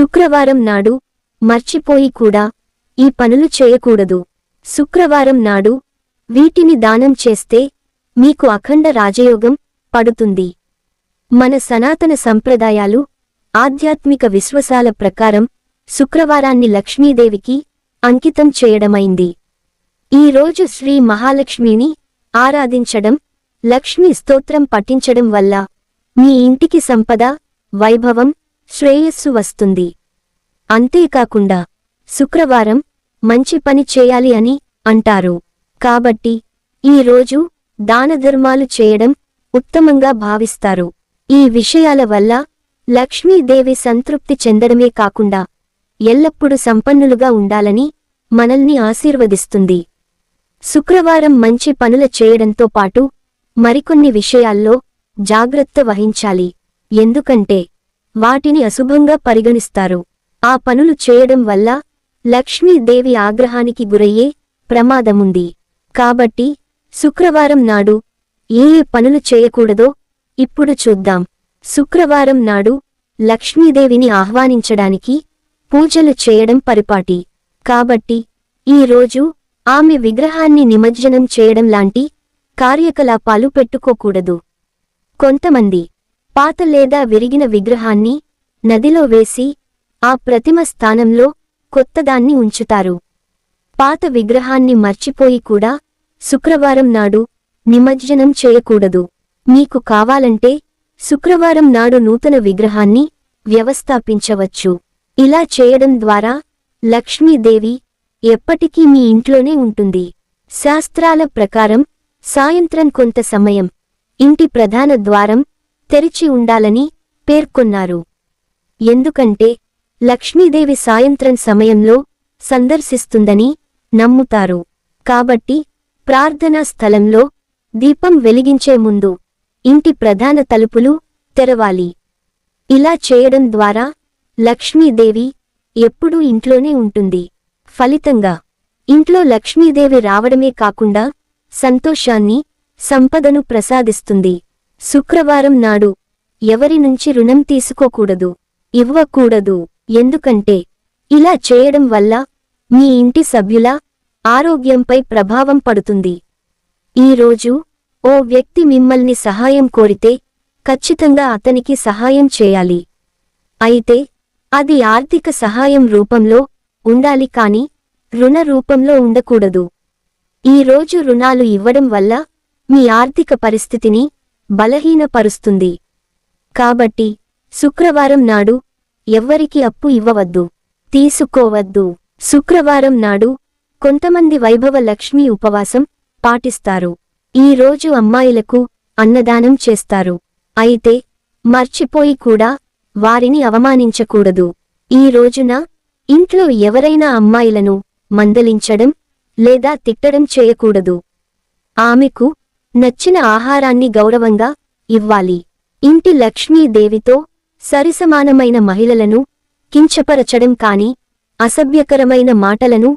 శుక్రవారం నాడు మర్చిపోయి కూడా ఈ పనులు చేయకూడదు. శుక్రవారం నాడు వీటిని దానం చేస్తే మీకు అఖండ రాజయోగం పడుతుంది. మన సనాతన సంప్రదాయాలు ఆధ్యాత్మిక విశ్వసాల ప్రకారం శుక్రవారాన్ని లక్ష్మీదేవికి అంకితం చేయడమైంది. ఈ రోజు శ్రీ మహాలక్ష్మిని ఆరాధించడం లక్ష్మీ స్తోత్రం పఠించడం వల్ల మీ ఇంటికి సంపద వైభవం శ్రేయస్సు వస్తుంది. అంతేకాకుండా శుక్రవారం మంచి పని చేయాలి అని అంటారు. కాబట్టి ఈ రోజు దానధర్మాలు చేయడం ఉత్తమంగా భావిస్తారు. ఈ విషయాల వల్ల లక్ష్మీదేవి సంతృప్తి చెందడమే కాకుండా ఎల్లప్పుడూ సంపన్నులుగా ఉండాలని మనల్ని ఆశీర్వదిస్తుంది. శుక్రవారం మంచి పనుల చేయడంతో పాటు మరికొన్ని విషయాల్లో జాగ్రత్త వహించాలి. ఎందుకంటే వాటిని అశుభంగా పరిగణిస్తారు. ఆ పనులు చేయడం వల్ల లక్ష్మీదేవి ఆగ్రహానికి గురయ్యే ప్రమాదముంది. కాబట్టి శుక్రవారం నాడు ఏ ఏ పనులు చేయకూడదో ఇప్పుడు చూద్దాం. శుక్రవారం నాడు లక్ష్మీదేవిని ఆహ్వానించడానికి పూజలు చేయడం పరిపాటి. కాబట్టి ఈ రోజు ఆమె విగ్రహాన్ని నిమజ్జనం చేయడం లాంటి కార్యకలాపాలు పెట్టుకోకూడదు. కొంతమంది పాత లేదా విరిగిన విగ్రహాన్ని నదిలో వేసి ఆ ప్రతిమ స్థానంలో కొత్తదాన్ని ఉంచుతారు. పాత విగ్రహాన్ని మర్చిపోయి కూడా శుక్రవారం నాడు నిమజ్జనం చేయకూడదు. మీకు కావాలంటే శుక్రవారం నాడు నూతన విగ్రహాన్ని వ్యవస్థాపించవచ్చు. ఇలా చేయడం ద్వారా లక్ష్మీదేవి ఎప్పటికీ మీ ఇంట్లోనే ఉంటుంది. శాస్త్రాల ప్రకారం సాయంత్రం కొంత సమయం ఇంటి ప్రధాన ద్వారం తెరిచి ఉండాలని పేర్కొన్నారు. ఎందుకంటే లక్ష్మీదేవి సాయంత్రం సమయంలో సందర్శిస్తుందని నమ్ముతారు. కాబట్టి ప్రార్థనా స్థలంలో దీపం వెలిగించే ముందు ఇంటి ప్రధాన తలుపులు తెరవాలి. ఇలా చేయడం ద్వారా లక్ష్మీదేవి ఎప్పుడూ ఇంట్లోనే ఉంటుంది. ఫలితంగా ఇంట్లో లక్ష్మీదేవి రావడమే కాకుండా సంతోషాన్ని సంపదను ప్రసాదిస్తుంది. శుక్రవారం నాడు ఎవరి నుంచి రుణం తీసుకోకూడదు ఇవ్వకూడదు ఎందుకంటే ఇలా చేయడం వల్ల మీ ఇంటి సభ్యుల ఆరోగ్యంపై ప్రభావం పడుతుంది. ఈరోజు ఓ వ్యక్తి మిమ్మల్ని సహాయం కోరితే ఖచ్చితంగా అతనికి సహాయం చేయాలి. అయితే అది ఆర్థిక సహాయం రూపంలో ఉండాలి కాని రుణ రూపంలో ఉండకూడదు. ఈ రోజు రుణాలు ఇవ్వడం వల్ల మీ ఆర్థిక పరిస్థితిని బలహీనపరుస్తుంది. కాబట్టి శుక్రవారం నాడు ఎవ్వరికి అప్పు ఇవ్వవద్దు. తీసుకోవద్దు. శుక్రవారం నాడు కొంతమంది వైభవ లక్ష్మీ ఉపవాసం పాటిస్తారు. ఈ రోజు అమ్మాయిలకు అన్నదానం చేస్తారు. అయితే మర్చిపోయి కూడా వారిని అవమానించకూడదు. ఈ రోజున ఇంట్లో ఎవరైనా అమ్మాయిలను మందలించడం లేదా తిట్టడం చేయకూడదు. ఆమెకు నచ్చిన ఆహారాన్ని గౌరవంగా ఇవ్వాలి. ఇంటి లక్ష్మీదేవితో సరిసమానమైన మహిళలను కించపరచడం కాని అసభ్యకరమైన మాటలను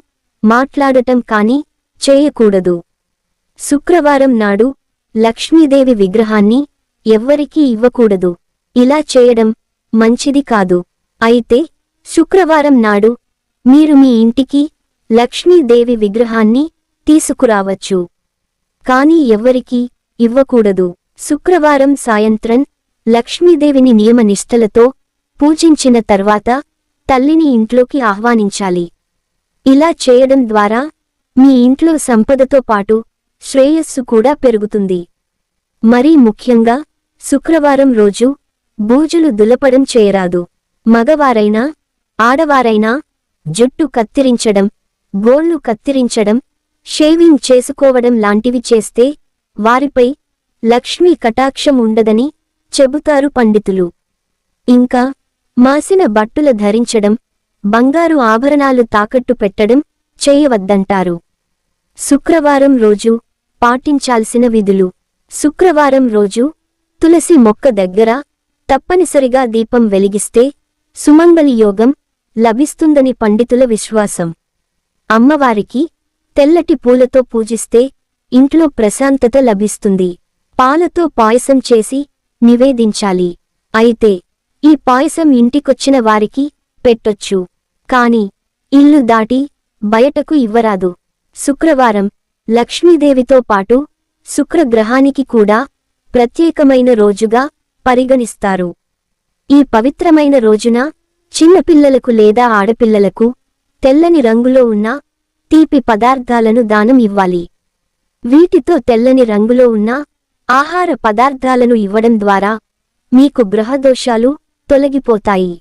మాట్లాడటం కాని చేయకూడదు. శుక్రవారం నాడు లక్ష్మీదేవి విగ్రహాన్ని ఎవ్వరికీ ఇవ్వకూడదు. ఇలా చేయడం మంచిది కాదు. అయితే శుక్రవారం నాడు మీరు మీ ఇంటికి లక్ష్మీదేవి విగ్రహాన్ని తీసుకురావచ్చు. కాని ఎవ్వరికీ ఇవ్వకూడదు. శుక్రవారం సాయంత్రం లక్ష్మీదేవిని నియమనిష్టలతో పూజించిన తర్వాత తల్లిని ఇంట్లోకి ఆహ్వానించాలి. ఇలా చేయడం ద్వారా మీ ఇంట్లో సంపదతో పాటు శ్రేయస్సు కూడా పెరుగుతుంది. మరీ ముఖ్యంగా శుక్రవారం రోజు బూజులు దులపడం చేయరాదు. మగవారైనా ఆడవారైనా జుట్టు కత్తిరించడం గోళ్ళు కత్తిరించడం షేవింగ్ చేసుకోవడం లాంటివి చేస్తే వారిపై లక్ష్మీ కటాక్షం ఉండదని చెబుతారు పండితులు. ఇంకా మాసిన బట్టుల ధరించడం బంగారు ఆభరణాలు తాకట్టు పెట్టడం చేయవద్దంటారు. శుక్రవారం రోజు పాటించాల్సిన విధులు. శుక్రవారం రోజు తులసి మొక్క దగ్గర తప్పనిసరిగా దీపం వెలిగిస్తే సుమంగళి యోగం లభిస్తుందని పండితుల విశ్వాసం. అమ్మవారికి తెల్లటి పూలతో పూజిస్తే ఇంట్లో ప్రశాంతత లభిస్తుంది. పాలతో పాయసం చేసి నివేదించాలి. అయితే ఈ పాయసం ఇంటికొచ్చిన వారికి పెట్టొచ్చు. కాని ఇల్లు దాటి బయటకు ఇవ్వరాదు. శుక్రవారం లక్ష్మీదేవితో పాటు శుక్రగ్రహానికి కూడా ప్రత్యేకమైన రోజుగా పరిగణిస్తారు. ఈ పవిత్రమైన రోజున చిన్నపిల్లలకు లేదా ఆడపిల్లలకు తెల్లని రంగులో ఉన్న తీపి పదార్థాలను దానం ఇవ్వాలి. వీటితో తెల్లని రంగులో ఉన్న ఆహార పదార్థాలను ఇవ్వడం ద్వారా మీకు గ్రహదోషాలు తొలగిపోతాయి.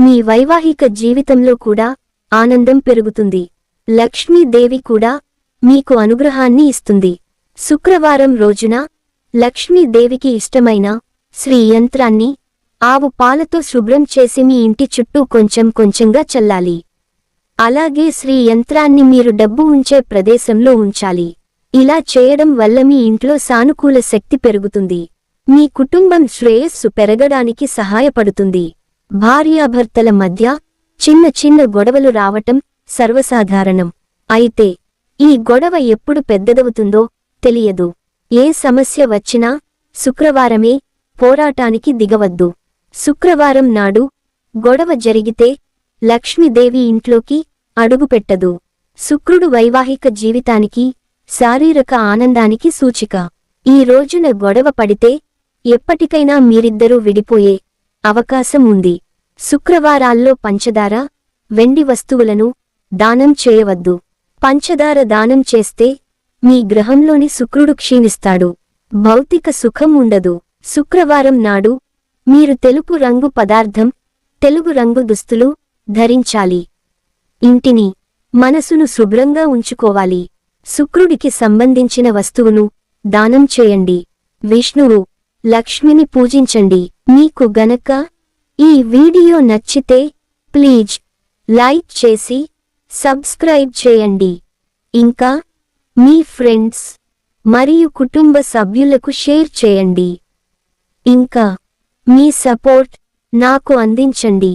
మీ వైవాహిక జీవితంలో కూడా ఆనందం పెరుగుతుంది. లక్ష్మీదేవి కూడా మీకు అనుగ్రహాన్ని ఇస్తుంది. శుక్రవారం రోజున లక్ష్మీదేవికి ఇష్టమైన శ్రీ యంత్రాన్ని ఆవు పాలతో శుభ్రం చేసి మీ ఇంటి చుట్టూ కొంచెం కొంచెంగా చల్లాలి. అలాగే శ్రీ యంత్రాన్ని మీరు డబ్బు ఉంచే ప్రదేశంలో ఉంచాలి. ఇలా చేయడం వల్ల మీ ఇంట్లో సానుకూల శక్తి పెరుగుతుంది. మీ కుటుంబం శ్రేయస్సు పెరగడానికి సహాయపడుతుంది. భార్యాభర్తల మధ్య చిన్న చిన్న గొడవలు రావటం సర్వసాధారణం. అయితే ఈ గొడవ ఎప్పుడు పెద్దదవుతుందో తెలియదు. ఏ సమస్య వచ్చినా శుక్రవారమే పోరాటానికి దిగవద్దు. శుక్రవారం నాడు గొడవ జరిగితే లక్ష్మీదేవి ఇంట్లోకి అడుగుపెట్టదు. శుక్రుడు వైవాహిక జీవితానికి శారీరక ఆనందానికి సూచిక. ఈ రోజున గొడవ పడితే ఎప్పటికైనా మీరిద్దరూ విడిపోయే అవకాశం ఉంది. శుక్రవారాల్లో పంచదార వెండి వస్తువులను దానం చేయవద్దు. పంచదార దానం చేస్తే మీ గ్రహంలోని శుక్రుడు క్షీణిస్తాడు. భౌతిక సుఖం ఉండదు. శుక్రవారం నాడు మీరు తెలుపు రంగు పదార్థం తెలుగు రంగు దుస్తులు ధరించాలి. ఇంటిని మనసును శుభ్రంగా ఉంచుకోవాలి. శుక్రుడికి సంబంధించిన వస్తువును దానం చేయండి. విష్ణువు లక్ష్మిని పూజించండి. మీకు గనక ఈ వీడియో నచ్చితే ప్లీజ్ లైక్ చేసి సబ్స్క్రైబ్ చేయండి. ఇంకా మీ ఫ్రెండ్స్ మరియు కుటుంబ సభ్యులకు షేర్ చేయండి. ఇంకా మీ సపోర్ట్ నాకు అందించండి.